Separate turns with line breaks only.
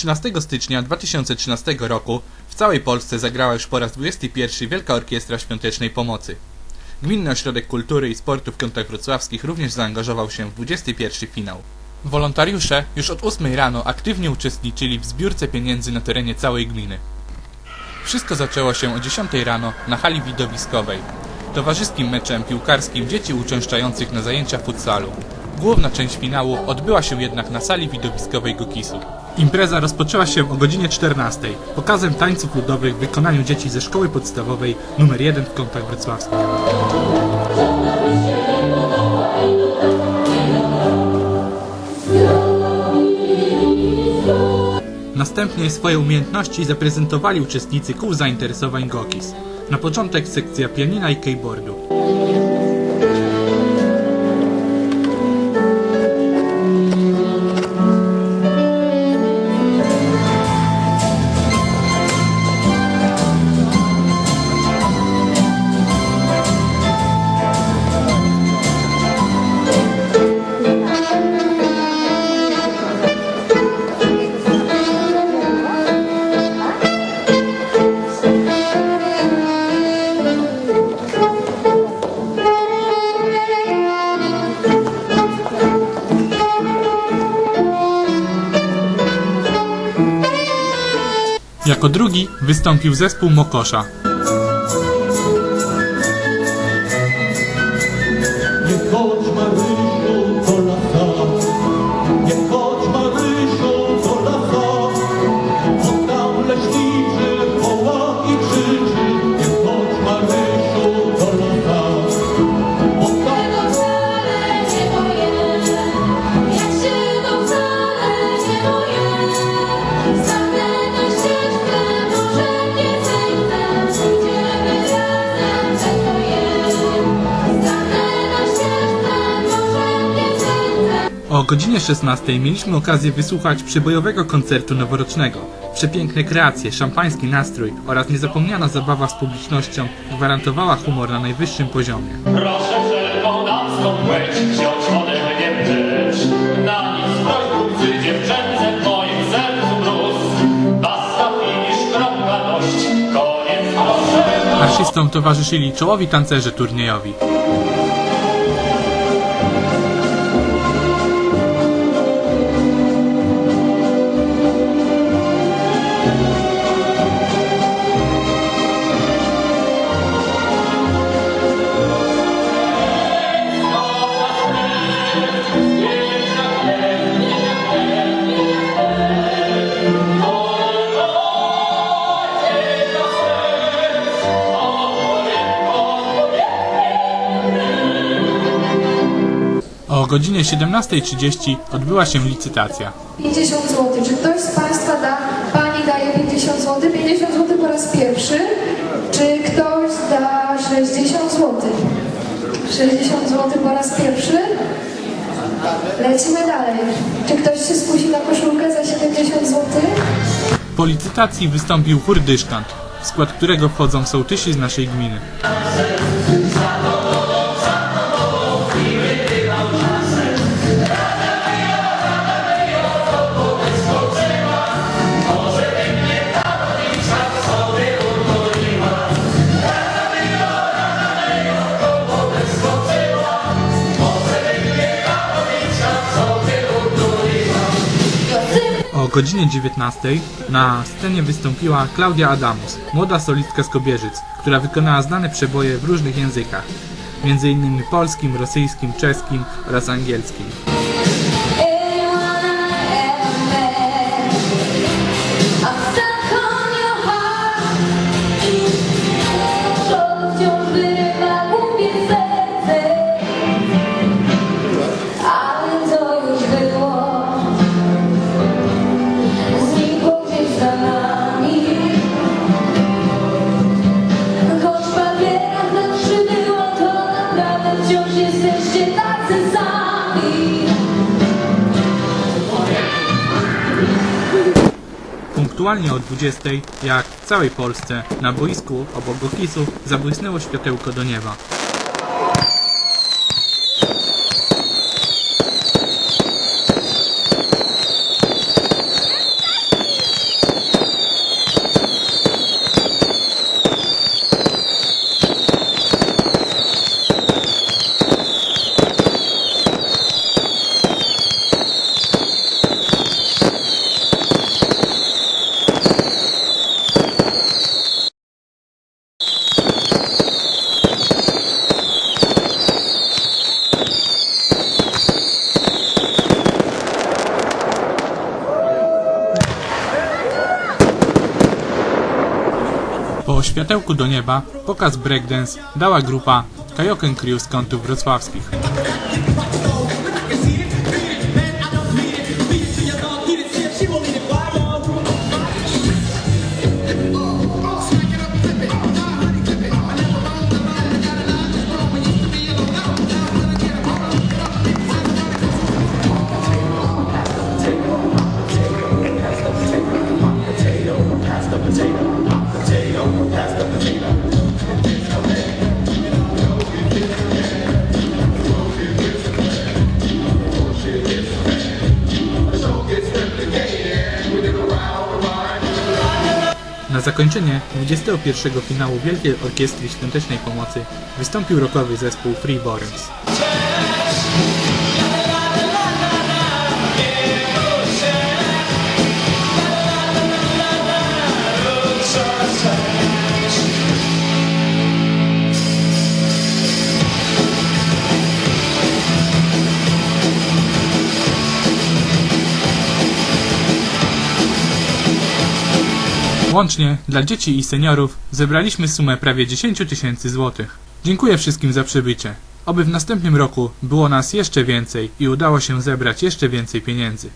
13 stycznia 2013 roku w całej Polsce zagrała już po raz 21 Wielka Orkiestra Świątecznej Pomocy. Gminny Ośrodek Kultury i Sportu w Kątach Wrocławskich również zaangażował się w 21 finał. Wolontariusze już od 8 rano aktywnie uczestniczyli w zbiórce pieniędzy na terenie całej gminy. Wszystko zaczęło się o 10 rano na hali widowiskowej. Towarzyskim meczem piłkarskim dzieci uczęszczających na zajęcia futsalu. Główna część finału odbyła się jednak na sali widowiskowej Gokisu. Impreza rozpoczęła się o godzinie 14 pokazem tańców ludowych w wykonaniu dzieci ze szkoły podstawowej nr 1 w Kątach Wrocławskich. Następnie swoje umiejętności zaprezentowali uczestnicy kół zainteresowań Gokis. Na początek sekcja pianina i keyboardu. Jako drugi wystąpił zespół Mokosza. O godzinie 16 mieliśmy okazję wysłuchać przybojowego koncertu noworocznego. Przepiękne kreacje, szampański nastrój oraz niezapomniana zabawa z publicznością gwarantowała humor na najwyższym poziomie.
Proszę wszelką damską płeć wziąć ode mnie precz. Na nic prośbą przy dziewczęce w moim sercu mróz. Basta, finisz, kropka, dość, koniec, proszę.
Artystom towarzyszyli czołowi tancerze turniejowi. Godzinie 17.30 odbyła się licytacja.
50 zł. Czy ktoś z Państwa da, Pani daje 50 zł? 50 zł po raz pierwszy. Czy ktoś da 60 zł? 60 zł po raz pierwszy. Lecimy dalej. Czy ktoś się skusi na koszulkę za 70 zł?
Po licytacji wystąpił chór Dyszkant, w skład którego wchodzą sołtysi z naszej gminy. Godzinie 19 na scenie wystąpiła Klaudia Adamus, młoda solistka z Kobierzyc, która wykonała znane przeboje w różnych językach, m.in. polskim, rosyjskim, czeskim oraz angielskim. Punktualnie o 20, jak w całej Polsce, na boisku obok Gokisu zabłysnęło światełko do nieba. Po światełku do nieba pokaz breakdance dała grupa Kajoken Crew z kątów wrocławskich. Na zakończenie 21 finału Wielkiej Orkiestry Świątecznej Pomocy wystąpił rockowy zespół Freeborns. Łącznie dla dzieci i seniorów zebraliśmy sumę prawie 10 tysięcy złotych. Dziękuję wszystkim za przybycie. Oby w następnym roku było nas jeszcze więcej i udało się zebrać jeszcze więcej pieniędzy.